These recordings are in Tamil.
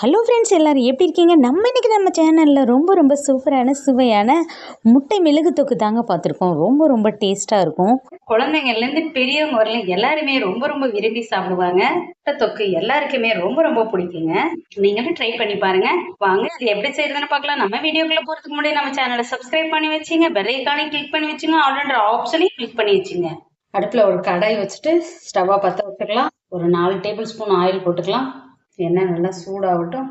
ஹலோ ஃப்ரெண்ட்ஸ் எல்லோரும் எப்படி இருக்கீங்க? நம்ம இன்றைக்கி நம்ம சேனலில் ரொம்ப ரொம்ப சூப்பரான சுவையான முட்டை மிளகு தொக்கு தாங்க பார்த்துருக்கோம். ரொம்ப ரொம்ப டேஸ்ட்டாக இருக்கும். குழந்தைங்கள்லேருந்து பெரியவங்க வரலையும் எல்லாருமே ரொம்ப ரொம்ப விரும்பி சாப்பிடுவாங்க. முட்டை தொக்கு எல்லாருக்குமே ரொம்ப ரொம்ப பிடிக்குங்க. நீங்களும் ட்ரை பண்ணி பாருங்க. வாங்க இது எப்படி செய்யறதுன்னு பார்க்கலாம். நம்ம வீடியோக்குள்ள போகிறதுக்கு முன்னாடி நம்ம சேனலை சப்ஸ்கிரைப் பண்ணி வச்சுங்க. பெல் ஐக்கானையும் கிளிக் பண்ணி வச்சுங்க. ஆல்ரெடி ஆப்ஷனையும் கிளிக் பண்ணி வச்சுங்க. அடுப்பில் ஒரு கடாய் வச்சுட்டு ஸ்டவ்வாக பற்ற வச்சுக்கலாம். ஒரு நாலு டேபிள் ஸ்பூன் ஆயில் போட்டுக்கலாம். எண்ணெய் நல்லா சூடாகட்டும்.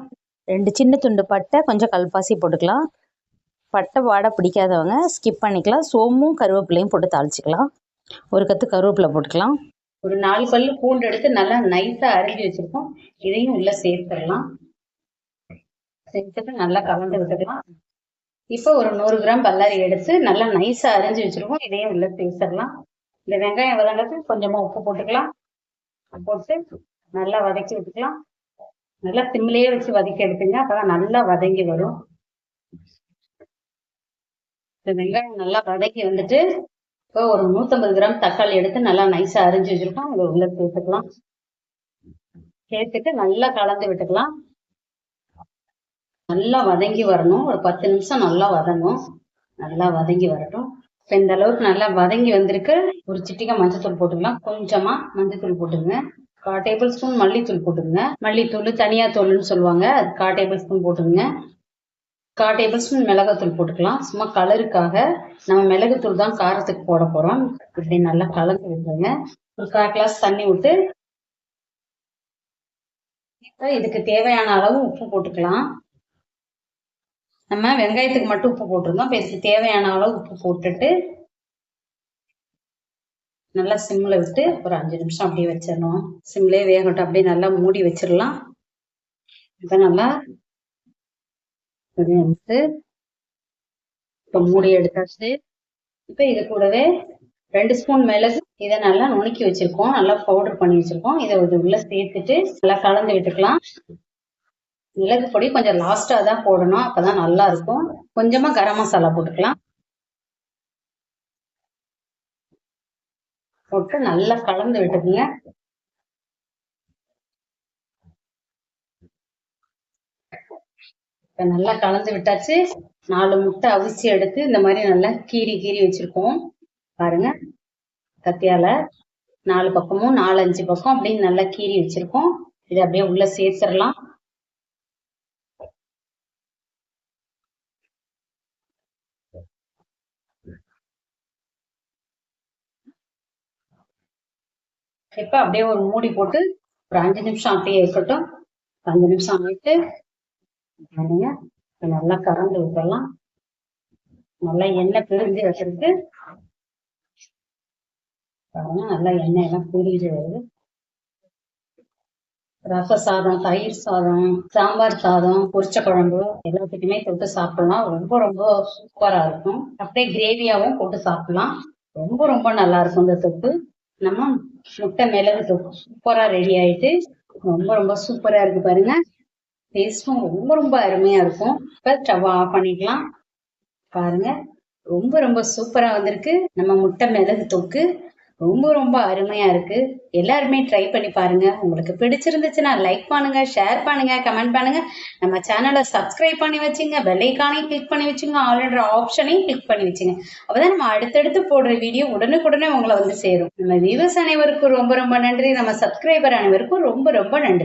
ரெண்டு சின்ன துண்டு பட்டை கொஞ்சம் கல்பாசி போட்டுக்கலாம். பட்டை வாடை பிடிக்காதவங்க ஸ்கிப் பண்ணிக்கலாம். சோமும் கருவேப்பிலையும் போட்டு தாளிச்சிக்கலாம். ஒரு கத்து கருவேப்பிலை போட்டுக்கலாம். ஒரு நாலு பல்லு பூண்டு எடுத்து நல்லா நைஸாக அரிஞ்சு வச்சுருக்கோம். இதையும் உள்ளே சேர்த்துடலாம். சேர்த்துட்டு நல்லா கலந்து விட்டுக்கலாம். இப்போ ஒரு நூறு கிராம் பல்லாரி எடுத்து நல்லா நைஸாக அரிஞ்சு வச்சுருக்கோம். இதையும் உள்ளே சேர்த்துடலாம் இந்த வெங்காயம் வதங்கிறது கொஞ்சமாக உப்பு போட்டுக்கலாம். போட்டு நல்லா வதக்கி விட்டுக்கலாம். நல்லா சிம்லேயே வச்சு வதக்கி எடுத்துங்க அப்பதான் நல்லா வதங்கி வரும். வெங்காயம் நல்லா வதக்கி வந்துட்டு இப்போ ஒரு நூத்தம்பது கிராம் தக்காளி எடுத்து நல்லா நைஸா அரிஞ்சு வச்சிருக்கோம். அதை உள்ள சேர்த்துக்கலாம். சேர்த்துட்டு நல்லா கலந்து விட்டுக்கலாம். நல்லா வதங்கி வரணும். ஒரு பத்து நிமிஷம் நல்லா வதங்கும். நல்லா வதங்கி வரட்டும். இப்போ இந்த அளவுக்கு நல்லா வதங்கி வந்திருக்கு. ஒரு சிட்டிக்கா மஞ்சத்தூள் போட்டுக்கலாம். கொஞ்சமா மஞ்சத்தூள் போட்டுங்க கா டேபிள் ஸ்பூன் மல்லித்தூள் போட்டுருங்க மல்லித்தூள் தனியா தூள்னு சொல்லுவாங்க. அது கால் டேபிள் ஸ்பூன் போட்டுங்க கா டேபிள் ஸ்பூன் மிளகாத்தூள் போட்டுக்கலாம். சும்மா கலருக்காக நம்ம மிளகுத்தூள் தான் காரத்துக்கு போட போறோம். இப்படி நல்லா கலந்து விட்டுருங்க ஒரு கால் கிளாஸ் தண்ணி விட்டு இதுக்கு தேவையான அளவு உப்பு போட்டுக்கலாம். நம்ம வெங்காயத்துக்கு மட்டும் உப்பு போட்டிருந்தோம். இப்போ இதுக்கு தேவையான அளவு உப்பு போட்டுட்டு நல்லா சிம்மில் விட்டு ஒரு அஞ்சு நிமிஷம் அப்படியே வச்சிடணும். சிம்லேயே வேகட்டும் அப்படியே நல்லா மூடி வச்சிடலாம். இப்போ நல்லா எடுத்து இப்போ மூடி எடுத்தாச்சு. இப்போ இது கூடவே ரெண்டு ஸ்பூன் மிளகு இதை நல்லா நுணுக்கி வச்சிருக்கோம். நல்லா பவுடர் பண்ணி வச்சிருக்கோம். இதை இது உள்ள சேர்த்துட்டு நல்லா கலந்து விட்டுக்கலாம். மிளகு பொடி கொஞ்சம் லாஸ்ட்டாக தான் போடணும். அப்பதான் நல்லா இருக்கும். கொஞ்சமாக கரம் மசாலா போட்டுக்கலாம். போட்டு நல்லா கலந்து விட்டுக்குங்க. நல்லா கலந்து விட்டாச்சு. நாலு முட்டை அவிச்சு எடுத்து இந்த மாதிரி நல்லா கீறி கீறி வச்சிருக்கோம். பாருங்க. கத்தியால நாலு பக்கமும் நாலு அஞ்சு பக்கம் அப்படின்னு நல்லா கீறி வச்சிருக்கோம். இதை அப்படியே உள்ள சேர்த்துடலாம். இப்ப அப்படியே ஒரு மூடி போட்டு ஒரு அஞ்சு நிமிஷம் அப்படியே இருக்கட்டும். அஞ்சு நிமிஷம் ஆகிட்டு பாருங்க நல்லா கறந்து விட்டுடலாம் நல்லா எண்ணெய் பிரிஞ்சு வச்சிருக்கு. பாருங்க நல்லா எண்ணெய் எல்லாம் பிரிஞ்சு வருது. ரச சாதம் தயிர் சாதம் சாம்பார் சாதம் பொரிச்ச குழம்பு எல்லாத்துக்குமே தொட்டு சாப்பிடலாம். ரொம்ப ரொம்ப சூப்பரா இருக்கும். அப்படியே கிரேவியாவும் போட்டு சாப்பிடலாம். ரொம்ப ரொம்ப நல்லா இருக்கும் இந்த தொட்டு நம்ம முட்டை மிளகு சூப்பரா ரெடி ஆயிட்டு ரொம்ப ரொம்ப சூப்பரா இருக்கு பாருங்க. டேஸ்டும் ரொம்ப ரொம்ப அருமையா இருக்கும். இப்ப ஸ்டவ் ஆஃப் பண்ணிக்கலாம். பாருங்க. ரொம்ப ரொம்ப சூப்பரா வந்திருக்கு. நம்ம முட்டை மிளகு தொக்கு. ரொம்ப ரொம்ப அருமையா இருக்கு. எல்லாருமே ட்ரை பண்ணி பாருங்க. உங்களுக்கு பிடிச்சிருந்துச்சுன்னா லைக் பண்ணுங்க ஷேர் பண்ணுங்க கமெண்ட் பண்ணுங்க. நம்ம சேனலை சப்ஸ்கிரைப் பண்ணி வச்சுங்க. பெல்லைக்கானையும் கிளிக் பண்ணி வச்சுங்க. ஆல்ரெடி ஆப்ஷனையும் கிளிக் பண்ணி வச்சுங்க. அப்பதான் நம்ம அடுத்தடுத்து போடுற வீடியோ உடனுக்குடனே உங்களை வந்து சேரும். நம்ம வியூவர்ஸ் அனைவருக்கும் ரொம்ப ரொம்ப நன்றி. நம்ம சப்ஸ்கிரைபர் அனைவருக்கும் ரொம்ப ரொம்ப நன்றி.